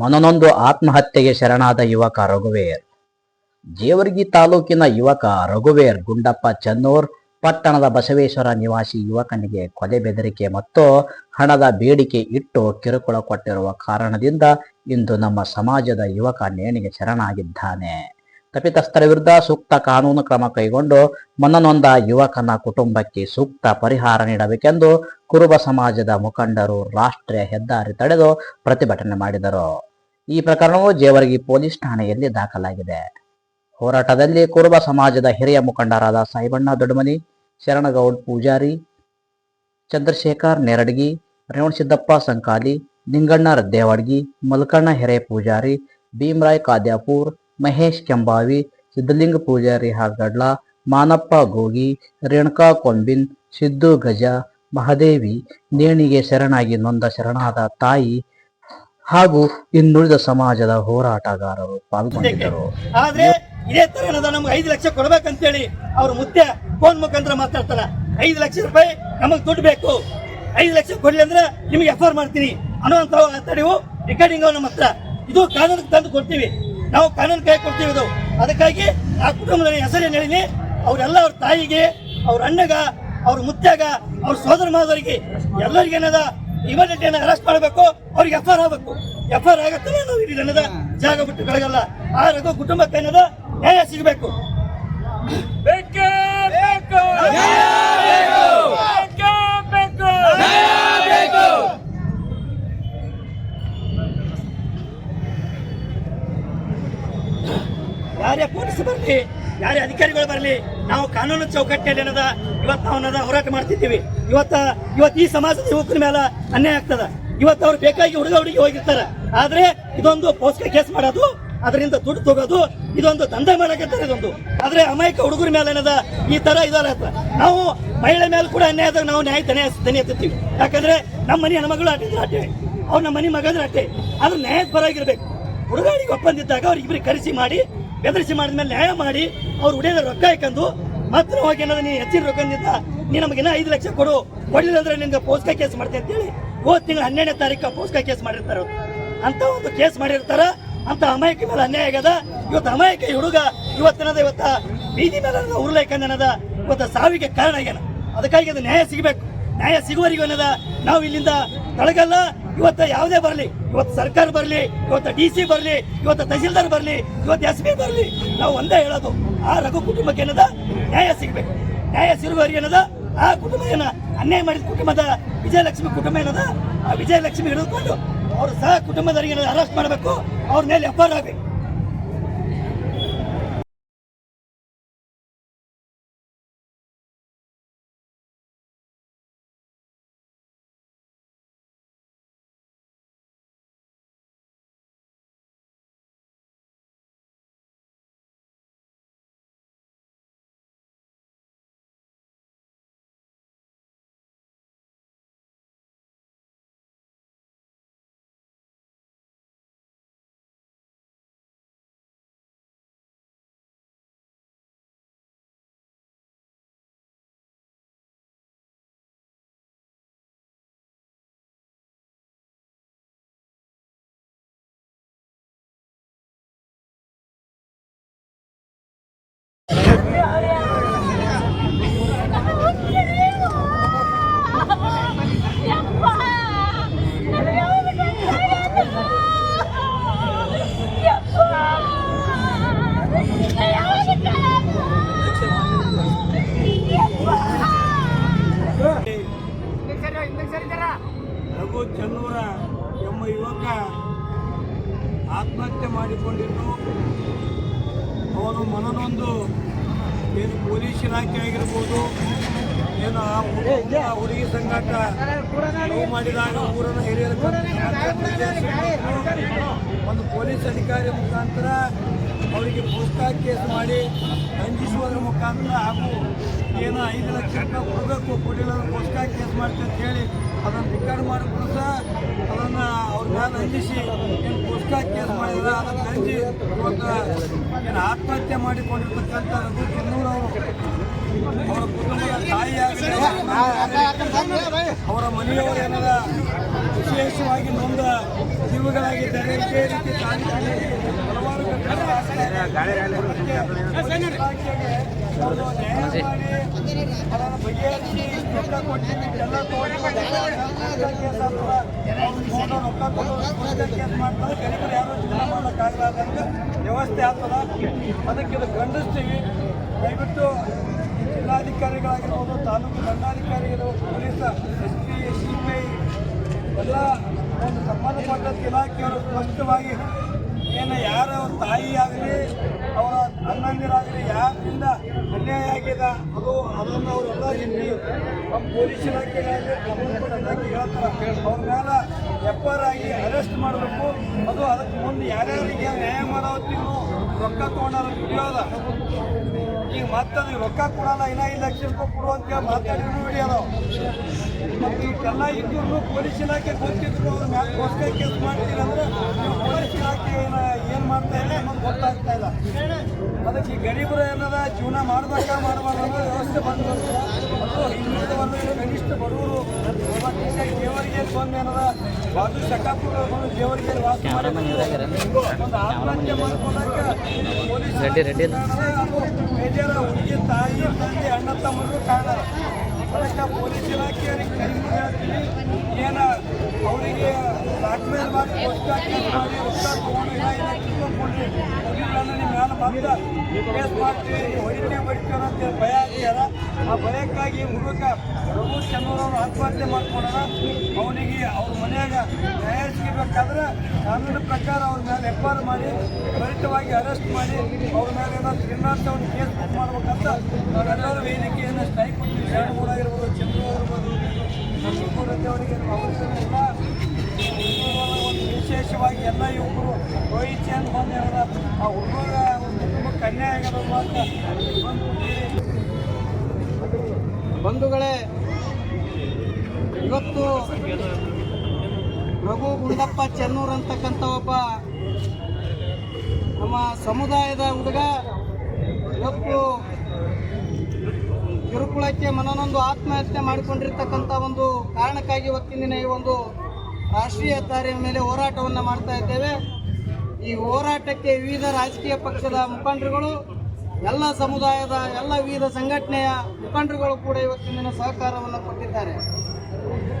ಮನನೊಂದು ಆತ್ಮಹತ್ಯೆಗೆ ಶರಣಾದ ಯುವಕ ರಘುವೇರ್. ಜೇವರ್ಗಿ ತಾಲೂಕಿನ ಯುವಕ ರಘುವೇರ್ ಗುಂಡಪ್ಪ ಚನ್ನೂರ್, ಪಟ್ಟಣದ ಬಸವೇಶ್ವರ ನಿವಾಸಿ ಯುವಕನಿಗೆ ಕೊಲೆ ಬೆದರಿಕೆ ಮತ್ತು ಹಣದ ಬೇಡಿಕೆ ಇಟ್ಟು ಕಿರುಕುಳ ಕೊಟ್ಟಿರುವ ಕಾರಣದಿಂದ ಇಂದು ನಮ್ಮ ಸಮಾಜದ ಯುವಕ ನೇಣಿಗೆ ಶರಣಾಗಿದ್ದಾನೆ. ತಪ್ಪಿತಸ್ಥರ ವಿರುದ್ಧ ಸೂಕ್ತ ಕಾನೂನು ಕ್ರಮ ಕೈಗೊಂಡು ಮನನೊಂದ ಯುವಕನ ಕುಟುಂಬಕ್ಕೆ ಸೂಕ್ತ ಪರಿಹಾರ ನೀಡಬೇಕೆಂದು ಕುರುಬ ಸಮಾಜದ ಮುಖಂಡರು ರಾಷ್ಟ್ರೀಯ ಹೆದ್ದಾರಿ ತಡೆದು ಪ್ರತಿಭಟನೆ ಮಾಡಿದರು. ಈ ಪ್ರಕರಣವು ಜೇವರ್ಗಿ ಪೊಲೀಸ್ ಠಾಣೆಯಲ್ಲಿ ದಾಖಲಾಗಿದೆ. ಹೋರಾಟದಲ್ಲಿ ಕುರುಬ ಸಮಾಜದ ಹಿರಿಯ ಮುಖಂಡರಾದ ಸಾಯಿಬಣ್ಣ ದೊಡ್ಡಮನಿ, ಶರಣಗೌಡ್ ಪೂಜಾರಿ, ಚಂದ್ರಶೇಖರ್ ನೆರಡ್ಗಿ, ರೇವಣಸಿದ್ದಪ್ಪ ಸಂಕಾಲಿ, ನಿಂಗಣ್ಣ ರದ್ದೇವಾಡ್ಗಿ, ಮಲ್ಕಣ್ಣ ಹೆರೆ ಪೂಜಾರಿ, ಭೀಮರಾಯ್ ಕಾದ್ಯಾಪುರ್, ಮಹೇಶ್ ಕೆಂಬಾವಿ ಸಿದ್ದಲಿಂಗ ಪೂಜಾರಿ ಹಾಗಡ್ಲ ಮಾನಪ್ಪ ಗೋಗಿ, ರೇಣುಕಾ ಕೊಂಬಿನ್, ಸಿದ್ದು ಗಜ, ಮಹಾದೇವಿ, ನೇಣಿಗೆ ಶರಣಾಗಿ ನೊಂದ ಶರಣಾದ ತಾಯಿ ಹಾಗೂ ಇನ್ನುಳಿದ ಸಮಾಜದ ಹೋರಾಟಗಾರರು ಪಾಲ್ಗೊಂಡಿದ್ದರು. ಆದ್ರೆ ಇದೇ ತರ ಏನದ ನಮ್ಗೆ ಐದು ಲಕ್ಷ ಕೊಡ್ಬೇಕಂತೇಳಿ ಅವ್ರ ಮುತ್ಯ ಫೋನ್ ಮುಖಾಂತರ ಮಾತಾಡ್ತಾರ. ಐದು ಲಕ್ಷ ರೂಪಾಯಿ ನಮಗ್ ದುಡ್ಡು ಬೇಕು. ಐದು ಲಕ್ಷ ಕೊಡ್ಲಿ ಅಂದ್ರೆ ನಿಮ್ಗೆ ಎಫ್ ಆರ್ ಮಾಡ್ತೀನಿ ಅನ್ನುವಂತ ಮಾತಾಡಿವು ರೆಕಾರ್ಡಿಂಗ್ ನಮ್ಮ ಹತ್ರ. ಇದು ಕಾನೂನು ತಂದು ಕೊಡ್ತೀವಿ. ನಾವು ಕಾನೂನು ಕೈ ಕೊಡ್ತೀವಿ ಇದು. ಅದಕ್ಕಾಗಿ ಆ ಕುಟುಂಬದ ಹೆಸರೇನು ಹೇಳಿನಿ? ಅವರೆಲ್ಲ ಅವ್ರ ತಾಯಿಗೆ, ಅವ್ರ ಅಣ್ಣಗ, ಅವ್ರ ಮುತ್ಯಾಗ, ಅವ್ರ ಸೋದರ ಮಾದರಿಗೆ ಎಲ್ಲರಿಗೆ ಏನದ ಇಮಿಡಿಯೇಟ್ ಅರೆಸ್ಟ್ ಮಾಡಬೇಕು ಅವ್ರಿಗೆ ಎಫ್ ಆರ್ ಆಗಬೇಕು. ಎಫ್ ಆರ್ ಆಗತ್ತಲ್ಲ ನಾವು ಇಡೀ ಏನದ ಜಾಗ ಬಿಟ್ಟು ಬೆಳಗಲ್ಲ ಆ ರಘು ಕುಟುಂಬಕ್ಕೆ ಏನದ? ನ್ಯಾಯ ಸಿಗಬೇಕು. ಬೇಕೇ ಬೇಕು. ಬೇಕೇ ಬೇಕು. ಯಾರೇ ಪೊಲೀಸ್ ಬರಲಿ ಯಾರೇ ಅಧಿಕಾರಿಗಳು ಬರಲಿ ನಾವು ಕಾನೂನು ಚೌಕಟ್ಟಿನಲ್ಲಿ ಏನದ? ಇವತ್ತು ನಾವು ಹೋರಾಟ ಮಾಡ್ತಿದ್ದೀವಿ. ಇವತ್ತ, ಇವತ್ತು ಈ ಸಮಾಜದ ಯುವಕರ ಮೇಲೆ ಅನ್ಯಾಯ ಆಗ್ತದ. ಇವತ್ತು ಅವ್ರು ಬೇಕಾಗಿ ಹುಡುಗ ಹುಡುಗಿ ಹೋಗಿರ್ತಾರೆ. ಆದ್ರೆ ಇದೊಂದು ಪೋಸ್ಟ್ ಕೇಸ್ ಮಾಡೋದು, ಅದರಿಂದ ದುಡ್ಡು ತಗೋದು, ಇದೊಂದು ದಂಧೆ ಮಾಡಕತ್ತಾರೆ ಇದೊಂದು. ಆದ್ರೆ ಅಮಾಯಕ ಹುಡುಗರ ಮೇಲೆ ಏನದ? ಈ ತರ ಇದಾರ ನಾವು ಮಹಿಳೆ ಮೇಲೆ ಕೂಡ ಅನ್ಯಾಯ ಆದಾಗ ನಾವು ನ್ಯಾಯ ತನೇ ತನಿ ಎತ್ತುತ್ತೀವಿ ಯಾಕಂದ್ರೆ ನಮ್ಮ ಮನೆ ಹೆಣ್ಮಗಳು ಆಟಿದ್ರೆ ಅಟ್ಟೆ ಅವ್ರು ನಮ್ಮ ಮನೆ ಮಗಂದ್ರೆ ಆಟೆ. ಆದ್ರೆ ನ್ಯಾಯದ ಪರವಾಗಿರ್ಬೇಕು. ಹುಡುಗಾಡಿಗೆ ಒಪ್ಪಂದಿದ್ದಾಗ ಅವ್ರ ಇಬ್ಬರಿಗೆ ಕರೆಸಿ ಮಾಡಿ, ಬೆದರಿಸಿ ಮಾಡಿದ್ಮೇಲೆ ನ್ಯಾಯ ಮಾಡಿ, ಅವ್ರು ಉಡಿಯೋದ ರೊಕ್ಕ ಇಕ್ಕಂದು ಮತ್ತೆ ಹೋಗಿ ಏನಾದ್ರು ನೀನು ಹೆಚ್ಚಿನ ರೊಕ್ಕದಿಂದ ನೀ ನಮಗಿನ್ನ ಐದು ಲಕ್ಷ ಕೊಡು. ಕೊಡಲಿಲ್ಲ ಅಂದ್ರೆ ನಿನ್ಗೆ ಪೋಸ್ಕ ಕೇಸ್ ಮಾಡ್ತೀನಿ ಅಂತೇಳಿ ಹೋದ್ ತಿಂಗಳು ಹನ್ನೆರಡನೇ ತಾರೀಕು ಪೋಸ್ಕ ಕೇಸ್ ಮಾಡಿರ್ತಾರೆ ಅಂತ ಒಂದು ಕೇಸ್ ಮಾಡಿರ್ತಾರ. ಅಂತ ಅಮಾಯಕ ಮೇಲೆ ಅನ್ಯಾಯ ಆಗ್ಯದ. ಇವತ್ತು ಅಮಾಯಕ ಹುಡುಗ ಇವತ್ತಿನದ ಇವತ್ತ ಬೀದಿ ಮೇಲೆ ಉರುಳೈಕಂದನದ ಇವತ್ತ ಸಾವಿಗೆ ಕಾರಣ ಆಗ್ಯಾನ. ಅದಕ್ಕಾಗಿ ಅದು ನ್ಯಾಯ ಸಿಗಬೇಕು. ನ್ಯಾಯ ಸಿಗುವವರೆಗೂ ಅನ್ನದ ನಾವು ಇಲ್ಲಿಂದ ತೊಳಗಲ್ಲ. ಇವತ್ತು ಯಾವುದೇ ಬರಲಿ. ಇವತ್ತು ಸರ್ಕಾರ ಬರಲಿ, ಇವತ್ತು ಡಿ ಸಿ ಬರಲಿ, ಇವತ್ತು ತಹಸೀಲ್ದಾರ್ ಬರಲಿ, ಇವತ್ತು ಎಸ್ ಪಿ ಬರಲಿ. ನಾವು ಒಂದೇ ಹೇಳೋದು. ಆ ರಘು ಕುಟುಂಬಕ್ಕೆ ಏನದ? ನ್ಯಾಯ ಸಿಗಬೇಕು. ನ್ಯಾಯ ಸಿಗುವವರೆಗೆ ಏನದ? ಆ ಕುಟುಂಬ ಏನ ಅನ್ಯಾಯ ಮಾಡಿದ ಕುಟುಂಬದ ವಿಜಯಲಕ್ಷ್ಮಿ ಕುಟುಂಬ ಏನದ? ಆ ವಿಜಯಲಕ್ಷ್ಮಿ ಹಿಡಿದುಕೊಂಡು ಅವರು ಸಹ ಕುಟುಂಬದವರಿಗೆ ಅರೆಸ್ಟ್ ಮಾಡಬೇಕು. ಅವ್ರ ಮೇಲೆ ಆರ್ ಆಗಬೇಕು ರಘು ಚನ್ನೂರ ಎಂಬ ಯುವಕ ಆತ್ಮಹತ್ಯೆ ಮಾಡಿಕೊಂಡಿದ್ದು. ಅವನು ಮನನೊಂದು ಏನು ಪೊಲೀಸ್ ಇಲಾಖೆ ಆಗಿರ್ಬೋದು ಏನು ಆ ಹುಡುಗ ಆ ಹುಡುಗಿ ಸಂಘಟ ಮಾಡಿದಾಗ ಊರನ್ನು ಹಿರಿಯರು ಒಂದು ಪೊಲೀಸ್ ಅಧಿಕಾರಿ ಮುಖಾಂತರ ಅವರಿಗೆ ಪುಸ್ತಕ ಕೇಸ್ ಮಾಡಿ ರಂಜಿಸುವುದರ ಮುಖಾಂತರ ಹಾಗೂ ಏನು ಐದು ಲಕ್ಷ ರೂಪಾಯಿ ಕೊಡಬೇಕು ಕೊಡಿಲ್ಲ ಪುಸ್ತಕ ಕೇಸ್ ಮಾಡ್ತೀವಿ ಅಂತ ಹೇಳಿ ಅದನ್ನು ರಿಕಾರ್ಡ್ ಮಾಡಿಕೊಂಡು ಸಹ ಅದನ್ನು ಅವ್ರ ಮೇಲೆ ಅಂಜಿಸಿ ಪುಸ್ತಕ ಕೇಸ್ ಮಾಡಿದ್ರೆ ಅದನ್ನು ಕಳಿಸಿ ಇವತ್ತು ಆತ್ಮಹತ್ಯೆ ಮಾಡಿಕೊಂಡಿರ್ತಕ್ಕಂಥ ರಘು ಚೆನ್ನೂರವರು ಅವರ ಕುಟುಂಬದ ತಾಯಿಯಾಗಲಿ ಅವರ ಮನೆಯವರು ಏನದ ವಿಶೇಷವಾಗಿ ನೊಂದ ಈ ಇದೇ ರೀತಿ ತಾಲೂಕಿನಲ್ಲಿ ಹಲವಾರು ಅದನ್ನು ಬಗೆಹರಿಸಿ ರೊಕ್ಕ ಆಗ್ತದ ರೊಕ್ಕ ಕೊಟ್ಟು ಕೇಸ್ ಮಾಡ್ತಾರೆ ಕೆಲವರು ಯಾರು ಜೀವನ ಮಾಡೋಕ್ಕಾಗಲಾರ್ದಂಗೆ ವ್ಯವಸ್ಥೆ ಆಗ್ತದ ಅದಕ್ಕೆ ಇದು ಖಂಡಿಸ್ತೀವಿ ದಯವಿಟ್ಟು ಜಿಲ್ಲಾಧಿಕಾರಿಗಳಾಗಿರ್ಬೋದು ತಾಲೂಕು ದಂಡಾಧಿಕಾರಿಗಳು ಪೊಲೀಸ್ ಎಸ್ ಪಿ ಸಿ ಎಲ್ಲ ಒಂದು ಸಂಬಂಧಪಟ್ಟ ಇಲಾಖೆಯವರು ಸ್ಪಷ್ಟವಾಗಿ ಏನು ಯಾರ ತಾಯಿ ಆಗಲಿ ಅವರ ಅಣ್ಣಂದಿರಾಗಲಿ, ಯಾರಿಂದ ಅನ್ಯಾಯ ಆಗಿದೆ, ಅದು ಅದನ್ನು ಅವರೆಲ್ಲ ಇಲ್ಲಿ ನಮ್ಮ ಪೊಲೀಸ್ ಇಲಾಖೆಗಳಲ್ಲಿ ಸಂಬಂಧಪಟ್ಟ ಇಲಾಖೆ ಹೇಳ್ತಾರೆ. ಅವ್ರ ಮೇಲೆ ಎಫ್ ಆಗಿ ಅರೆಸ್ಟ್ ಮಾಡಬೇಕು. ಅದು ಅದಕ್ಕೆ ಮುಂದೆ ಯಾರ್ಯಾರಿಗೆ ನ್ಯಾಯ ಮಾಡೋ ಹೊತ್ತಿಗೂ ರೊಕ್ಕ ತೊಗೊಂಡಾರ ಉಪಯೋಗ ಈಗ ಮತ್ತೆ ಅದಕ್ಕೆ ರೊಕ್ಕ ಕೊಡಲ್ಲ, ಇನ್ನ ಐದು ಲಕ್ಷ ರೂಪಾಯಿ ಕೊಡುವಂತ ಮಾತಾಡಿದ್ರು ಹಿಡಿಯೋದು ಮತ್ತು ಇಷ್ಟೆಲ್ಲ ಇದ್ರೂ ಪೊಲೀಸ್ ಇಲಾಖೆ ಗೊತ್ತಿದ್ರು ಅವ್ರ ಮ್ಯಾಲೆ ಹೊಸ ಕೇಸ್ ಮಾಡ್ತೀರಿ ಅಂದ್ರೆ ನೀವು ಪೊಲೀಸ್ ಇಲಾಖೆ ಏನು ಏನು ಮಾಡ್ತಾ ಇಲ್ಲ ಅನ್ನೋದು ಗೊತ್ತಾಗ್ತಾ ಇಲ್ಲ. ಅದಕ್ಕೆ ಈ ಗರೀಬರು ಏನದ ಜೀವನ ಮಾಡಬೇಕಾ ಮಾಡಬಾರ್ದು ಅನ್ನೋ ವ್ಯವಸ್ಥೆ ಬಂದು ಮತ್ತು ಹಿಂದುಳಿದ ವರ್ಗಗಳು ಕನಿಷ್ಠ ಬಡವರು ದೇವರಿಗೆ ಬಂದು ಏನದ ಬಾಜು ಶಕಾಪುರ ಬಂದು ದೇವರಿಗೆ ವಾಸ ಮಾಡಿ ಒಂದು ಆತ್ಮಹತ್ಯೆ ಮಾಡ್ಕೊಂಡಾಗ ಪೊಲೀಸ್ ಬೇಜಾರ ಹುಡುಗಿ ತಾಯಿ ತಂದೆ ಅಣ್ಣ ತಮ್ಮರು ಕಾರಣ ಅದಕ್ಕೆ ಪೊಲೀಸ್ ಇಲಾಖೆಯವರಿಗೆ ಕೈ ಮುಗಿ ಹೇಳ್ತೀನಿ ಏನ ಅವರಿಗೆ ಹೊಡಿತೀವಿ ಭಯ ಆಗ್ಯಾರ ಆ ಭಯಕ್ಕಾಗಿ ಹುಡುಗ ರಘು ಆತ್ಮಹತ್ಯೆ ಮಾಡ್ಕೊಂಡಾರ ಅವನಿಗೆ ಅವ್ರ ಮನೆಯಾಗ ನ್ಯಾಯ ಸಿಗಬೇಕಾದ್ರೆ ಕಾನೂನು ಪ್ರಕಾರ ಅವ್ರ ಮೇಲೆ ಎಫ್ ಆರ್ ಮಾಡಿ ತ್ವರಿತವಾಗಿ ಅರೆಸ್ಟ್ ಮಾಡಿ ಅವ್ರ ಮೇಲೆ ಏನಾದ್ರು ಒಂದು ಕೇಸ್ ಬುಕ್ ಮಾಡ್ಬೇಕಂತ ನಾವೆಲ್ಲರೂ ವೇದಿಕೆಯನ್ನು ಸ್ಟ್ರೈಕ್ ಕೊಟ್ಟಿವಿ ಎರಡು ಮೂರು ಆಗಿರ್ಬೋದು, ಚಂದ್ರು ಆಗಿರ್ಬೋದು ಅವರಿಗೆ ವಿಶೇಷವಾಗಿ ಎಲ್ಲ ಯುವಕರು ರೋಹಿತ್ ಚಂದ್ ಬಂದು ಆ ಹುಡುಗ ಕುಟುಂಬಕ್ಕೆ ಅನ್ಯಾಯ ಆಗಿರೋದು ಬಂಧುಗಳೇ ಇವತ್ತು ರಘು ಗುಂಡಪ್ಪ ಚೆನ್ನೂರ್ ಅಂತಕ್ಕಂಥ ಒಬ್ಬ ನಮ್ಮ ಸಮುದಾಯದ ಹುಡುಗ. ಇವತ್ತು ಕಿರುಕುಳಕ್ಕೆ ಮನನೊಂದು ಆತ್ಮಹತ್ಯೆ ಮಾಡಿಕೊಂಡಿರ್ತಕ್ಕಂಥ ಒಂದು ಕಾರಣಕ್ಕಾಗಿ ಇವತ್ತಿನ ಈ ಒಂದು ರಾಷ್ಟ್ರೀಯ ಹೆದ್ದಾರಿಯ ಮೇಲೆ ಹೋರಾಟವನ್ನು ಮಾಡ್ತಾ ಇದ್ದೇವೆ. ಈ ಹೋರಾಟಕ್ಕೆ ವಿವಿಧ ರಾಜಕೀಯ ಪಕ್ಷದ ಮುಖಂಡರುಗಳು, ಎಲ್ಲ ಸಮುದಾಯದ ಎಲ್ಲ ವಿವಿಧ ಸಂಘಟನೆಯ ಮುಖಂಡರುಗಳು ಕೂಡ ಇವತ್ತಿನ ದಿನ ಸಹಕಾರವನ್ನು ಕೊಟ್ಟಿದ್ದಾರೆ.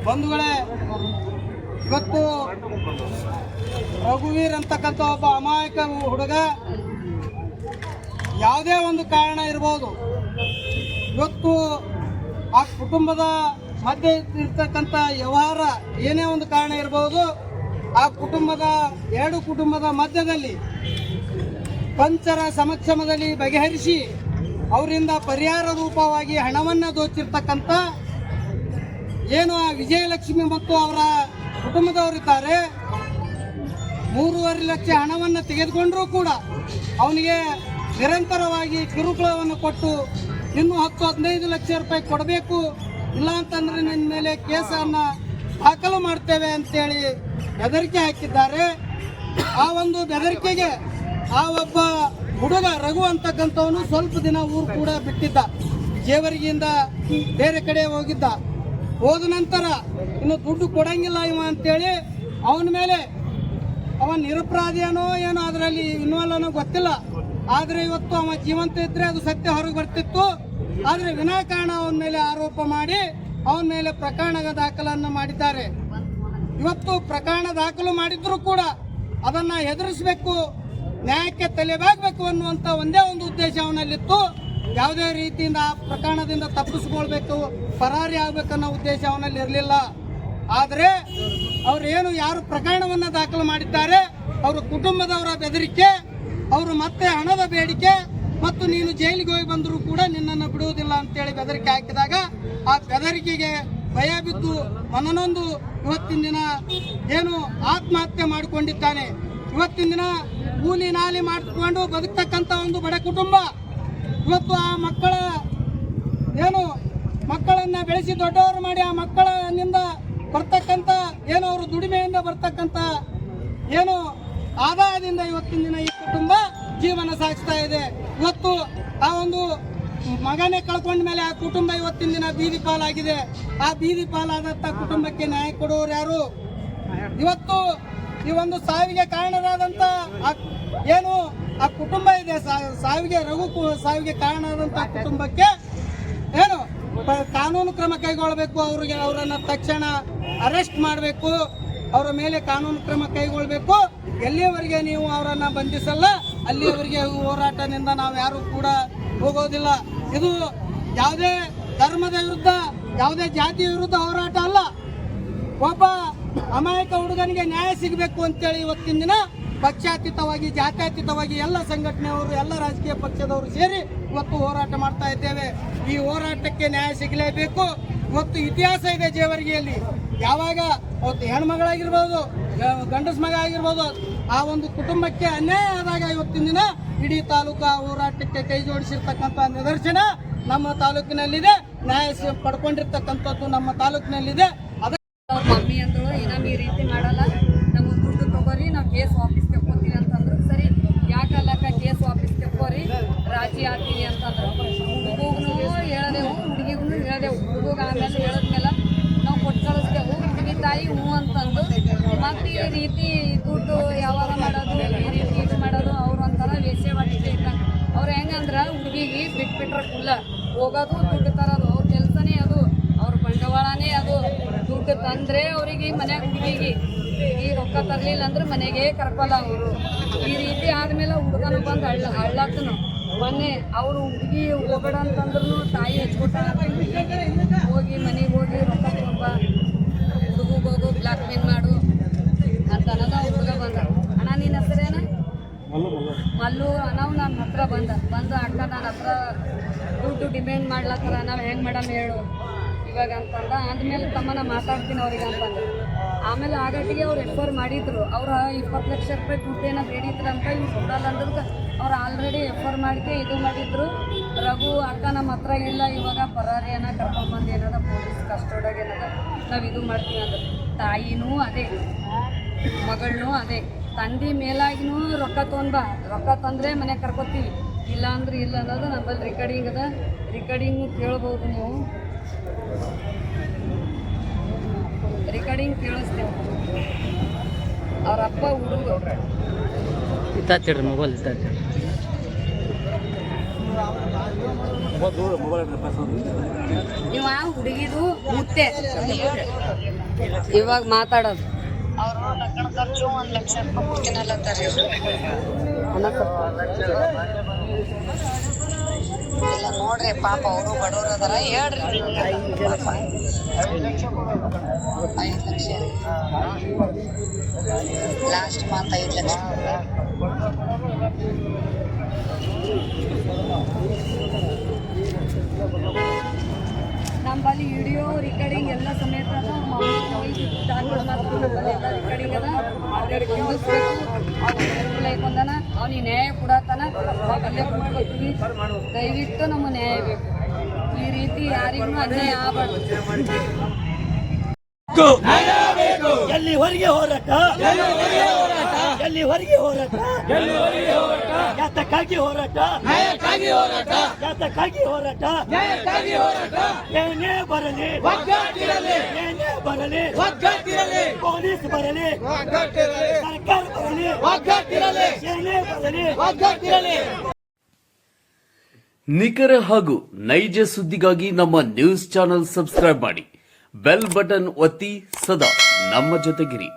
ಬಂಧುಗಳೇ ಇವತ್ತು ರಘುವೀರ್ ಅಂತಕ್ಕಂಥ ಒಬ್ಬ ಅಮಾಯಕ ಹುಡುಗ ಯಾವುದೇ ಒಂದು ಕಾರಣ ಇರ್ಬೋದು. ಇವತ್ತು ಆ ಕುಟುಂಬದ ಮಧ್ಯೆ ಇರ್ತಕ್ಕಂಥ ವ್ಯವಹಾರ ಏನೇ ಒಂದು ಕಾರಣ ಇರಬಹುದು ಆ ಕುಟುಂಬದ, ಎರಡು ಕುಟುಂಬದ ಮಧ್ಯದಲ್ಲಿ ಪಂಚರ ಸಮಕ್ಷಮದಲ್ಲಿ ಬಗೆಹರಿಸಿ ಅವರಿಂದ ಪರಿಹಾರ ರೂಪವಾಗಿ ಹಣವನ್ನು ದೋಚಿರ್ತಕ್ಕಂಥ ಏನು ಆ ವಿಜಯಲಕ್ಷ್ಮಿ ಮತ್ತು ಅವರ ಕುಟುಂಬದವರಿದ್ದಾರೆ ಮೂರುವರೆ ಲಕ್ಷ ಹಣವನ್ನು ತೆಗೆದುಕೊಂಡರೂ ಕೂಡ ಅವನಿಗೆ ನಿರಂತರವಾಗಿ ಕಿರುಕುಳವನ್ನು ಕೊಟ್ಟು ಇನ್ನೂ ಹತ್ತು ಹದಿನೈದು ಲಕ್ಷ ರೂಪಾಯಿ ಕೊಡಬೇಕು ಇಲ್ಲ ಅಂತಂದ್ರೆ ನಿನ್ನ ಮೇಲೆ ಕೇಸನ್ನು ದಾಖಲು ಮಾಡ್ತೇವೆ ಅಂತೇಳಿ ಬೆದರಿಕೆ ಹಾಕಿದ್ದಾರೆ. ಆ ಒಂದು ಬೆದರಿಕೆಗೆ ಆ ಒಬ್ಬ ಹುಡುಗ ರಘು ಅಂತಕ್ಕಂಥವನು ಸ್ವಲ್ಪ ದಿನ ಊರು ಕೂಡ ಬಿಟ್ಟಿದ್ದ. ಜೇವರಿಗಿಂದ ಬೇರೆ ಕಡೆ ಹೋಗಿದ್ದ. ಹೋದ ನಂತರ ಇನ್ನು ದುಡ್ಡು ಕೊಡಂಗಿಲ್ಲ ಇವ ಅಂತೇಳಿ ಅವನ ಮೇಲೆ ಅವ ನಿರಪರಾಧಿಯನೋ ಏನೋ ಅದರಲ್ಲಿ ಇನ್ವಾಲ್ವ್ ಅನ್ನೋ ಗೊತ್ತಿಲ್ಲ. ಆದರೆ ಇವತ್ತು ಅವ ಜೀವಂತ ಇದ್ದರೆ ಅದು ಸತ್ಯ ಹೊರಗೆ ಬರ್ತಿತ್ತು. ಆದರೆ ವಿನಾಕಾರಣ ಅವನ ಮೇಲೆ ಆರೋಪ ಮಾಡಿ ಅವನ ಮೇಲೆ ಪ್ರಕರಣ ದಾಖಲನ್ನು ಮಾಡಿದ್ದಾರೆ. ಇವತ್ತು ಪ್ರಕರಣ ದಾಖಲು ಮಾಡಿದ್ರು ಕೂಡ ಅದನ್ನ ಎದುರಿಸಬೇಕು, ನ್ಯಾಯಕ್ಕೆ ತಲೆಬಾಗಬೇಕು ಅನ್ನುವಂತ ಒಂದೇ ಒಂದು ಉದ್ದೇಶ ಅವನಲ್ಲಿತ್ತು. ಯಾವುದೇ ರೀತಿಯಿಂದ ಆ ಪ್ರಕರಣದಿಂದ ತಪ್ಪಿಸ್ಕೊಳ್ಬೇಕು, ಪರಾರಿ ಆಗ್ಬೇಕನ್ನೋ ಉದ್ದೇಶ ಅವನಲ್ಲಿ ಇರಲಿಲ್ಲ. ಆದರೆ ಅವ್ರು ಏನು ಯಾರು ಪ್ರಕರಣವನ್ನ ದಾಖಲು ಮಾಡಿದ್ದಾರೆ, ಅವರ ಕುಟುಂಬದವರ ಬೆದರಿಕೆ, ಅವರು ಮತ್ತೆ ಹಣದ ಬೇಡಿಕೆ ಮತ್ತು ನೀನು ಜೈಲಿಗೆ ಹೋಗಿ ಬಂದರೂ ಕೂಡ ನಿನ್ನನ್ನು ಬಿಡುವುದಿಲ್ಲ ಅಂತೇಳಿ ಬೆದರಿಕೆ ಹಾಕಿದಾಗ ಆ ಬೆದರಿಕೆಗೆ ಭಯ ಬಿದ್ದು ಮನನೊಂದು ಇವತ್ತಿನ ದಿನ ಏನು ಆತ್ಮಹತ್ಯೆ ಮಾಡಿಕೊಂಡಿದ್ದಾನೆ. ಇವತ್ತಿನ ದಿನ ಕೂಲಿ ನಾಲಿ ಮಾಡಿಕೊಂಡು ಬದುಕ್ತಕ್ಕಂಥ ಒಂದು ಬಡ ಕುಟುಂಬ. ಇವತ್ತು ಆ ಮಕ್ಕಳ ಏನು ಮಕ್ಕಳನ್ನ ಬೆಳೆಸಿ ದೊಡ್ಡವರು ಮಾಡಿ ಆ ಮಕ್ಕಳನಿಂದ ಬರ್ತಕ್ಕಂಥ ಏನು ಅವರು ದುಡಿಮೆಯಿಂದ ಬರ್ತಕ್ಕಂಥ ಏನು ಆದಾಯದಿಂದ ಇವತ್ತಿನ ದಿನ ಈ ಕುಟುಂಬ ಜೀವನ ಸಾಗಿಸ್ತಾ ಇದೆ. ಇವತ್ತು ಆ ಒಂದು ಮಗನೇ ಕಳ್ಕೊಂಡ ಮೇಲೆ ಆ ಕುಟುಂಬ ಇವತ್ತಿನ ದಿನ ಬೀದಿ ಪಾಲಾಗಿದೆ. ಆ ಬೀದಿ ಪಾಲಾದಂಥ ಕುಟುಂಬಕ್ಕೆ ನ್ಯಾಯ ಕೊಡುವವರು ಯಾರು? ಇವತ್ತು ಈ ಒಂದು ಸಾವಿಗೆ ಕಾರಣರಾದಂತ ಏನು? ಆ ಕುಟುಂಬ ಇದೆ. ಸಾವಿಗೆ ರಘು ಸಾವಿಗೆ ಕಾರಣರಾದಂತ ಕುಟುಂಬಕ್ಕೆ ಏನು? ಕಾನೂನು ಕ್ರಮ ಕೈಗೊಳ್ಳಬೇಕು ಅವರಿಗೆ ಅವರನ್ನ ತಕ್ಷಣ ಅರೆಸ್ಟ್ ಮಾಡಬೇಕು. ಅವರ ಮೇಲೆ ಕಾನೂನು ಕ್ರಮ ಕೈಗೊಳ್ಳಬೇಕು ಎಲ್ಲಿಯವರೆಗೆ ನೀವು ಅವರನ್ನ ಬಂಧಿಸಲ್ಲ? ಅಲ್ಲಿಯವರೆಗೆ ಹೋರಾಟದಿಂದ ನಾವು ಯಾರು ಕೂಡ ಹೋಗೋದಿಲ್ಲ. ಇದು ಯಾವುದೇ ಧರ್ಮದ ವಿರುದ್ಧ, ಯಾವುದೇ ಜಾತಿಯ ವಿರುದ್ಧ ಹೋರಾಟ ಅಲ್ಲ. ಒಬ್ಬ ಅಮಾಯಕ ಹುಡುಗನಿಗೆ ನ್ಯಾಯ ಸಿಗಬೇಕು ಅಂತೇಳಿ ಇವತ್ತಿನ ದಿನ ಪಕ್ಷಾತೀತವಾಗಿ, ಜಾತ್ಯತೀತವಾಗಿ ಎಲ್ಲ ಸಂಘಟನೆಯವರು, ಎಲ್ಲ ರಾಜಕೀಯ ಪಕ್ಷದವರು ಸೇರಿ ಇವತ್ತು ಹೋರಾಟ ಮಾಡ್ತಾ ಇದ್ದೇವೆ. ಈ ಹೋರಾಟಕ್ಕೆ ನ್ಯಾಯ ಸಿಗಲೇಬೇಕು. ಇವತ್ತು ಇತಿಹಾಸ ಇದೆ ಜೇವರ್ಗಿಯಲ್ಲಿ. ಯಾವಾಗ? ಅವತ್ತು ಹೆಣ್ಮಗಳಾಗಿರ್ಬೋದು, ಗಂಡಸ ಮಗ ಆಗಿರ್ಬೋದು ಆ ಒಂದು ಕುಟುಂಬಕ್ಕೆ ಅನ್ಯಾಯ ಆದಾಗ ಇವತ್ತಿನ ದಿನ ಇಡೀ ತಾಲೂಕಾ ಹೋರಾಟಕ್ಕೆ ಕೈ ಜೋಡಿಸಿರ್ತಕ್ಕಂಥ ನಿದರ್ಶನ ನಮ್ಮ ತಾಲೂಕಿನಲ್ಲಿದೆ. ನ್ಯಾಯ ಪಡ್ಕೊಂಡಿರ್ತಕ್ಕಂಥದ್ದು ನಮ್ಮ ತಾಲೂಕಿನಲ್ಲಿದೆ. ಮಮ್ಮಿ ಅಂದಳು ಏನಮ್ಮ ಈ ರೀತಿ ಮಾಡಲ್ಲ. ನಮ್ಮ ದುಡ್ಡು ತಗೋರಿ, ನಾವು ಕೇಸ್ ವಾಪಸ್ ತಗೋತೀವಿ ಅಂತಂದ್ರು ಸರಿ. ಯಾಕಲ್ಲಕ್ಕ ಕೇಸ್ ವಾಪಸ್ ತಗೋರಿ ರಾಜಿ ಆಗ್ತೀವಿ ಅಂತಂದ್ರು. ಹುಡುಗನು ಹೇಳದೆವು ಹುಡುಗಿಗೂ ಹೇಳದೆವು ಹುಡುಗ ಆಮೇಲೆ ಹೇಳಿದ್ಮೇಲೆ ನಾವು ಕೊಟ್ಟು ಕಳಿಸ್ದೆವು ಹುಡುಗಿ ತಾಯಿ ಹ್ಞೂ ಅಂತಂದು. ಮತ್ತೆ ಈ ರೀತಿ ದುಡ್ಡು ಯಾವಾಗ ಮಾಡೋದು ಈ ರೀತಿ ಮಾಡೋದು, ಅವ್ರು ಒಂಥರ ವೇಶ್ಯವಾಟಿಕೆ ಇದ್ದಂಗೆ ಅವ್ರು ಹೆಂಗಂದ್ರೆ ಹುಡುಗಿಗೆ ಬಿಟ್ಬಿಟ್ರೆ ಫುಲ್ಲ ಹೋಗೋದು, ದುಡ್ಡು ತರೋದು, ಅವ್ರ ಕೆಲಸನೇ ಅದು. ಅವ್ರ ಬಂಡವಾಳನೇ ಅದು. ದುಡ್ಡು ತಂದರೆ ಅವರಿಗೆ ಮನ್ಯಾಗ ಹುಡುಗಿಗೆ. ಈ ರೊಕ್ಕ ತರಲಿಲ್ಲ ಅಂದ್ರೆ ಮನೆಗೆ ಕರ್ಕೊಲ್ಲ ಅವರು. ಈ ರೀತಿ ಆದಮೇಲೆ ಹುಡುಗನು ಬಂದು ಹಳ್ಳ ಹಳ್ಳತ್ತನು ಮೊನ್ನೆ ಅವರು ಹುಡುಗಿ ಹೋಗಬೇಡ ಅಂತಂದ್ರು ತಾಯಿ ಹಚ್ಕೊಟ್ಟ. ಹೋಗಿ ಮನೆಗೆ ಹೋಗಿ ರೊಕ್ಕ ತುಂಬ ಹುಡುಗಿಗೆ ಹೋಗು ಬ್ಲಾಕ್ ಮೇಲ್ ಮಾಡು ಅಂತ ಅನ್ನೋದು ಆ ಹುಡುಗ ಬಂದ ಅಣ್ಣ ನಿನ್ನ ಹೆಸರೇನ ಮಲ್ಲು ನಾವು ನನ್ನ ಹತ್ರ ಬಂದ ಬಂದು ಅಕ್ಕ ನನ್ನ ಹತ್ರ ದುಡ್ಡು ಡಿಮ್ಯಾಂಡ್ ಮಾಡ್ಲತ್ತರ ನಾವು ಹೆಂಗೆ ಮೇಡಮ್ ಹೇಳು. ಇವಾಗ ಅಂತಂದ ಆದ್ಮೇಲೆ ತಮ್ಮನ ಮಾತಾಡ್ತೀನಿ ಅವ್ರಿಗೆ ಅಂತಂದು ಆಮೇಲೆ ಆಗಟ್ಟಿಗೆ ಅವ್ರು ಎಫರ್ ಮಾಡಿದ್ರು. ಅವ್ರು ಇಪ್ಪತ್ತು ಲಕ್ಷ ರೂಪಾಯಿ ದುಡ್ಡೇನ ಬೇಡಿದ್ರು ಅಂತ ಇವ್ರು ಕೊಡಲ್ಲ ಅಂದ್ರಕ್ಕೆ ಅವ್ರು ಆಲ್ರೆಡಿ ಎಫರ್ ಮಾಡಿ ಇದು ಮಾಡಿದ್ರು. ರಘು, ಅಕ್ಕ ನಮ್ಮ ಹತ್ರ ಇಲ್ಲ, ಇವಾಗ ಪರಾರಿಯನ್ನ ಕರ್ಕೊಂಬಂದು ಏನದ ಪೊಲೀಸ್ ಕಸ್ಟೋಡಾಗ ಏನದ ನಾವು ಇದು ಮಾಡ್ತೀವಿ ಅಂದ್ರೆ. ತಾಯಿನೂ ಅದೇ ಮಗಳನ್ನೂ ಅದೇ. ತಂದಿ ಮೇಲಾಗಿನೂ ರೊಕ್ಕ ತೊಂದ. ರೊಕ್ಕ ತಂದ್ರೆ ಮನೆ ಕರ್ಕೊತೀವಿ. ಇಲ್ಲ ಅಂದ್ರೆ ಇಲ್ಲ ಅನ್ನೋದು ನಮ್ಮಲ್ಲಿ ರೆಕಾರ್ಡಿಂಗ್ ಅದ. ರೆಕಾರ್ಡಿಂಗ್ ಕೇಳ್ಬೋದು ನೀವು. ರೆಕಾರ್ಡಿಂಗ್ ಕೇಳಿಸ್ತೇವೆ. ಅವ್ರ ಅಪ್ಪ ಹುಡುಗ. ಮೊಬೈಲ್ ಇತ್ತಾತಿಡ್ರಿ ಇವ ಹುಡುಗಿದು ಮುತ್ತೆ. ಇವಾಗ ಮಾತಾಡೋದು. ಅವರು ಲಗ್ನ ಖರ್ಚು ಒಂದ್ ಲಕ್ಷ ರೂಪಾಯಿ ಕೊಡ್ತೀನಲ್ಲತ್ತಾರ ಇಲ್ಲ ನೋಡ್ರಿ ಪಾಪ ಅವರು ಬಡವ್ರ ಅದಾರ ಹೇಳ್ರಿ ಪಾಪ. ಐದ್ ಲಕ್ಷ ಲಾಸ್ಟ್ ಮಂತ್ ಐದ್ ಲಕ್ಷ ನಮ್ಮಲ್ಲಿ ವಿಡಿಯೋ ರಿಕಾರ್ಡಿಂಗ್ ಎಲ್ಲ ಸಮೇತ ಎಲ್ಲ ರಿಕಾರ್ಡಿಂಗ್ ಲೈಕೊಂಡನ ಅವ್ನಿಗೆ ನ್ಯಾಯ ಕೊಡತ್ತಾನ ದಯವಿಟ್ಟು ನಮ್ಮ ನ್ಯಾಯ ಬೇಕು. ಈ ರೀತಿ ಯಾರಿಗೂ ಅನ್ಯಾಯ ಆಗಬಾರ್ದು. ಎಲ್ಲಿವರೆಗೆ ಹೋರಾಟ? ಎಲ್ಲಿವರೆಗೆ ಹೋರಾಟ? ಯಾತಕ್ಕಾಗಿ ಹೋರಾಟ. ಯಾತಕ್ಕಾಗಿ ಹೋರಾಟ. ಏನೇ ಬರಲಿ. ಏನೇ ಬರಲಿ. ಪೊಲೀಸ್ ಬರಲಿ. ಸರ್ಕಾರ ಬರಲಿ. ಏನೇ ಬರಲಿ. ನಿಖರ ಹಾಗೂ ನೈಜ ಸುದ್ದಿಗಾಗಿ ನಮ್ಮ ನ್ಯೂಸ್ ಚಾನೆಲ್ ಸಬ್ಸ್ಕ್ರೈಬ್ ಮಾಡಿ. ಬೆಲ್ ಬಟನ್ ಒತ್ತಿ ಸದಾ ನಮ್ಮ ಜೊತೆಗಿರಿ.